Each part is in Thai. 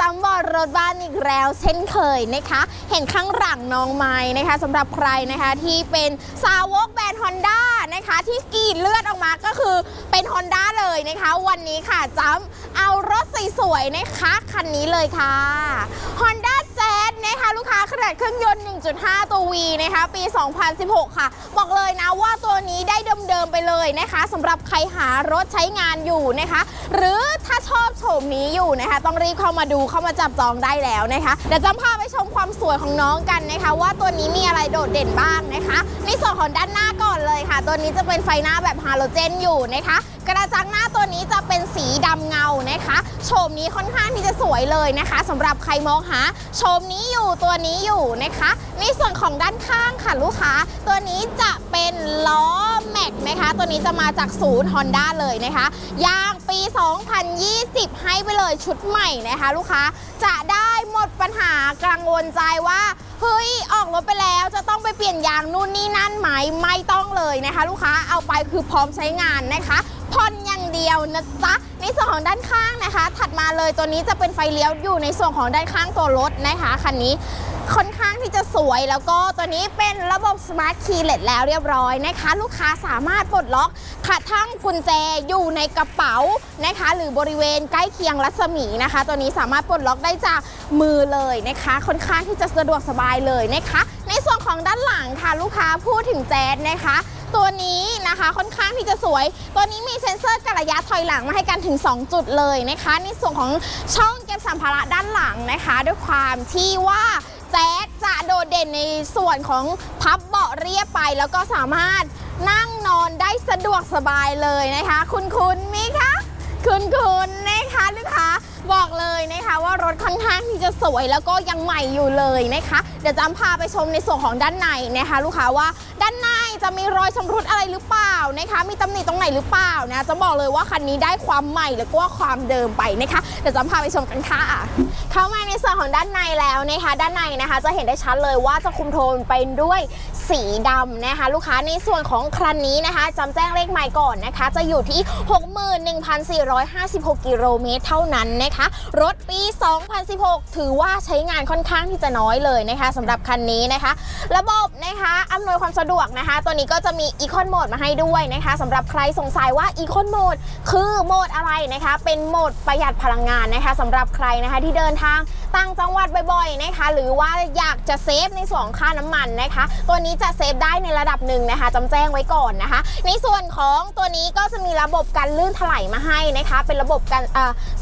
จำบอกรถบ้านอีกแล้ว เช่นเคยนะคะ เห็นข้างหลังน้องไม้นะคะสำหรับใครนะคะที่เป็นสาวกแบรนด์ฮอนด้านะคะที่กรีดเลือดออกมาก็คือเป็นฮอนด้าเลยนะคะ วันนี้ค่ะจำเอารถสวยๆนะคะ คันนี้เลยค่ะ Honda Jazz นะคะลูกค้าขนาดเครื่องยนต์ 1.5 ตัว V นะคะปี 2016 ค่ะ บอกเลยนะว่าตัวนี้ได้เดิมๆไปเลยนะคะสำหรับใครหารถใช้งานอยู่นะคะ หรือถ้าชอบโฉมนี้อยู่นะคะ ต้องรีบเข้ามาดูเข้ามาจับจองได้แล้วนะคะเดี๋ยวจะพาไปชมความสวยของน้องกันนะคะ ว่าตัวนี้มีอะไรโดดเด่นบ้างนะคะ ในส่วนของด้านหน้าก่อนเลยค่ะ ตัวนี้จะเป็นไฟหน้าแบบฮาโลเจนอยู่นะคะกระจังหน้าตัวนี้จะเป็นสีดำเงานะคะโฉมนี้ค่อนข้างที่จะสวยเลยนะคะสำหรับใครมองหาโฉมนี้อยู่ตัวนี้อยู่นะคะ ในส่วนของด้านข้างค่ะลูกค้า ตัวนี้จะเป็นล้อแม็กนะคะ ตัวนี้จะมาจากศูนย์ Honda เลยนะคะยางปี 2020 ให้ไปเลยชุดใหม่นะคะ ลูกค้าจะได้หมดปัญหากังวลใจว่าเฮ้ยออกรถไปแล้วจะต้องไปเปลี่ยนยางนู่นนี่นั่นไหมไม่ต้องเลยนะคะ ลูกค้าเอาไปคือพร้อมใช้งานนะคะ ย่างเดียวนะจ๊ะในส่วนของด้านข้างนะคะ ถัดมาเลยตัวนี้จะเป็นไฟเลี้ยวอยู่ในส่วนของด้านข้างตัวรถนะคะคันนี้ค่อนข้างที่จะสวยแล้วก็ตัวนี้เป็นระบบ Smart Keyless แล้วเรียบร้อยนะคะ ลูกค้าสามารถปลดล็อกขัดทั้งกุญแจอยู่ในกระเป๋านะคะ หรือบริเวณใกล้เคียงรัศมีนะคะ ตัวนี้สามารถปลดล็อกได้จากมือเลยนะคะ ค่อนข้างที่จะสะดวกสบายเลยนะคะ ในส่วนของด้านหลังค่ะลูกค้าพูดถึงแจ๊สนะคะ ตัวนี้นะคะค่อนข้างที่จะสวย ตัวนี้มีเซ็นเซอร์กระยะถอยหลังมาให้กันถึง 2 จุดเลยนะคะ ในส่วนของช่องเก็บสัมภาระด้านหลังนะคะ ด้วยความที่ว่าแจ๊สจะโดดเด่นในส่วนของพับเบาะเรียบไป แล้วก็สามารถนั่งนอนได้สะดวกสบายเลยนะคะ คุณคุณมิคะคุณคุณนะคะลูกค้าบอกเลยนะคะว่ารถค่อนข้างที่จะสวยแล้วก็ยังใหม่อยู่เลยนะคะ เดี๋ยวจำพาไปชมในส่วนของด้านในนะคะ ลูกค้าว่าด้านใน จะมีรอยชำรุดอะไรหรือเปล่านะคะ มีตำหนิตรงไหนหรือเปล่านะจะบอกเลยว่าคันนี้ได้ความใหม่แล้วก็ความเดิมไปนะคะเดี๋ยวจำพาไปชมกันค่ะ เข้ามาในส่วนของด้านในแล้วนะคะ ด้านในนะคะ จะเห็นได้ชัดเลยว่าจะคุมโทนเป็นด้วยสีดำนะคะ ลูกค้าในส่วนของคันนี้นะคะจำแจ้งเลขใหม่ก่อนนะคะ จะอยู่ที่ 61,456 กิโลเมตรเท่านั้นนะคะ รถปี 2016 ถือว่าใช้งานค่อนข้างที่จะน้อยเลยนะคะสำหรับคันนี้นะคะ ระบบนะคะอำนวยความสะดวกนะคะตัวนี้ก็จะมี Econ Mode มาให้ด้วยนะคะสำหรับใครสงสัยว่า Econ Mode คือโหมดอะไรนะคะ เป็นโหมดประหยัดพลังงานนะคะสำหรับใครนะคะที่เดินทางต่างจังหวัดบ่อยๆนะคะ หรือว่าอยากจะเซฟในส่วนของค่าน้ำมันนะคะ ตัวนี้จะเซฟได้ในระดับหนึ่งนะคะจำแจ้งไว้ก่อนนะคะ ในส่วนของตัวนี้ก็จะมีระบบการลื่นถลายมาให้นะคะ เป็นระบบการ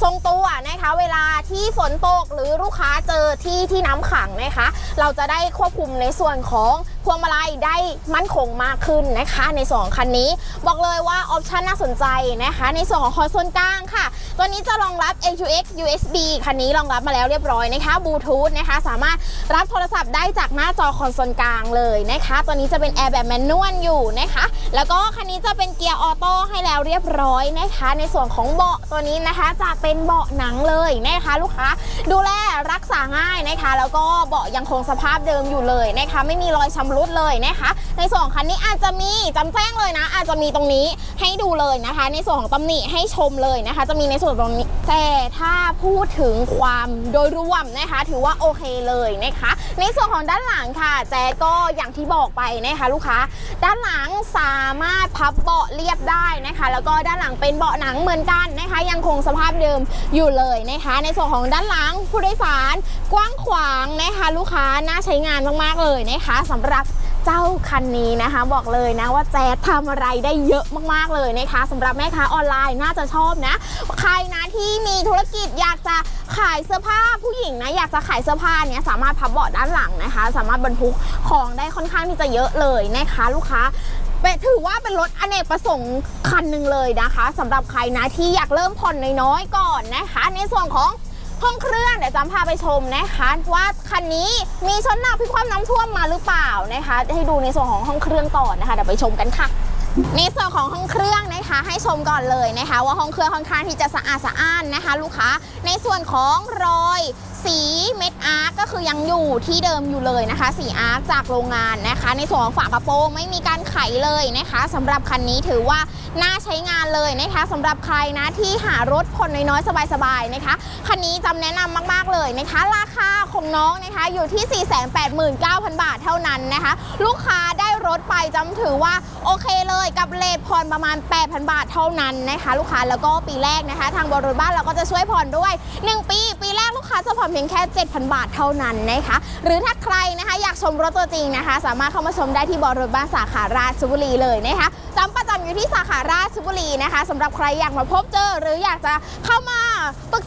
ทรงตัวนะคะ เวลาที่ฝนตกหรือลูกค้าเจอที่ที่น้ำขังนะคะ เราจะได้ควบคุมในส่วนของพวงมาลัยได้มั่นคงมากขึ้นนะคะ ในส่วนของคันนี้ บอกเลยว่าออปชันน่าสนใจนะคะ ในส่วนของคอนโซลกลางค่ะ ตัวนี้จะรองรับ AUX USB คันนี้รองรับมาแล้วเรียบร้อยนะคะบลูทูธนะคะ สามารถรับโทรศัพท์ได้จากหน้าจอคอนโซลกลางเลยนะคะ ตัวนี้จะเป็นแอร์แบบแมนนวลอยู่นะคะ แล้วก็คันนี้จะเป็นเกียร์ออโต้ให้แล้วเรียบร้อยนะคะ ในส่วนของเบาะตัวนี้นะคะจะเป็นเบาะหนังเลยนะคะ ลูกค้าดูแลรักษาง่ายนะคะ แล้วก็เบาะยังคงสภาพเดิมอยู่เลยนะคะ ไม่มีรอยชำรุดเลยนะคะ ในส่วนของคันนี้อาจจะมีจำแจ้งเลยนะ อาจจะมีตรงนี้ให้ดูเลยนะคะ ในส่วนของตำหนิให้ชมเลยนะคะ จะมีในส่วนตรงนี้ แต่ถ้าพูดถึงความโดยรวมนะคะ ถือว่าโอเคเลยนะคะ ในส่วนของด้านหลังค่ะ แจ๊ก็อย่างที่บอกไปนะคะ ลูกค้า ด้านหลังสามารถพับเบาะเรียบได้นะคะ แล้วก็ด้านหลังเป็นเบาะหนังเหมือนกันนะคะ ยังคงสภาพเดิมอยู่เลยนะคะ ในส่วนของด้านหลังผู้โดยสารกว้างขวางนะคะ ลูกค้าน่าใช้งานมากๆเลยนะคะสำหรับ เจ้าคันนี้นะคะ บอกเลยนะว่าแจ๊ดทำอะไรได้เยอะมากๆเลยนะคะสำหรับแม่ค้าออนไลน์น่าจะชอบนะ ใครนะที่มีธุรกิจอยากจะขายเสื้อผ้าผู้หญิงนะอยากจะขายเสื้อผ้าเนี้ยสามารถพับเบาะด้านหลังนะคะ สามารถบรรทุกของได้ค่อนข้างที่จะเยอะเลยนะคะ ลูกค้าเป็นถือว่าเป็นรถอเนกประสงค์คันหนึ่งเลยนะคะสำหรับใครนะที่อยากเริ่มผ่อนน้อยๆก่อนนะคะ ในส่วนของห้องเคร ยวจำพาไปชมนะคะว่าคันนี้มีชนหนักพิความน้ำท่วมมาหรือเปล่านะคะ ให้ดูในส่วนของห้องเครื่องก่อนนะคะเดี๋ยวไปชมกันค่ะ ในส่วนของห้องเครื่องนะคะให้ชมก่อนเลยนะคะ ว่าห้องเครื่องค่อนข้างที่จะสะอาดสะอ้านนะคะ ลูกค้าในส่วนของรอยสีเม็ดอาร์กก็คือยังอยู่ที่เดิมอยู่เลยนะคะสีอาร์จากโรงงานนะคะ ในส่วนของฝากระโปรงไม่มีการไขเลยนะคะสำหรับคันนี้ถือว่าน่าใช้งานเลยนะคะสำหรับใครนะที่หารถผ่อนน้อยๆสบายๆนะคะคันนี้จำแนะนำมากๆเลยนะคะ ราคาของน้องนะคะอยู่ที่ 489,000 บาทเท่านั้นนะคะ ลูกค้าได้ รถไปจำถือว่าโอเคเลยกับเลทผ่อนประมาณ 8,000 บาทเท่านั้นนะคะลูกค้าแล้วก็ปีแรกนะคะ ทางบริษัทบ้านเราก็จะช่วยผ่อนด้วย 1 ปี ปีแรกลูกค้าจะผ่อนเพียงแค่ 7,000 บาทเท่านั้นนะคะ หรือถ้าใครนะคะอยากชมรถตัวจริงนะคะ สามารถเข้ามาชมได้ที่บริษัทบ้านสาขาราชบุรีเลยนะคะจำประจำอยู่ที่สาขาราชบุรีนะคะสำหรับใครอยากมาพบเจอ หรืออยากจะเข้ามาปรึก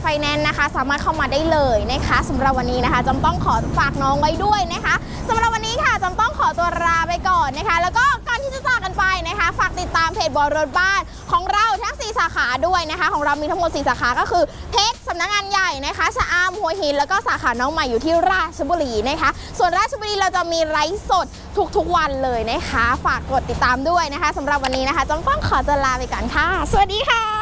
ไฟแนนซ์นะคะ สามารถเข้ามาได้เลยนะคะสำหรับวันนี้นะคะจำต้องขอฝากน้องไว้ด้วยนะคะสำหรับวันนี้ค่ะจำต้องขอตัวลาไปก่อนนะคะ แล้วก็ก่อนที่จะจากกันไปนะคะ ฝากติดตามเพจบอรถบ้านของเราทั้ง 4 สาขาด้วยนะคะ ของเรามีทั้งหมด 4 สาขาก็คือเพชรสำนักงานใหญ่นะคะชะอามหัวหิน แล้วก็สาขาน้องใหม่อยู่ที่ราชบุรีนะคะ ส่วนราชบุรีเราจะมีไลฟ์สดทุกๆวันเลยนะคะ ฝากกดติดตามด้วยนะคะสำหรับวันนี้นะคะจำต้องขอตัวลาไปก่อนค่ะ สวัสดีค่ะ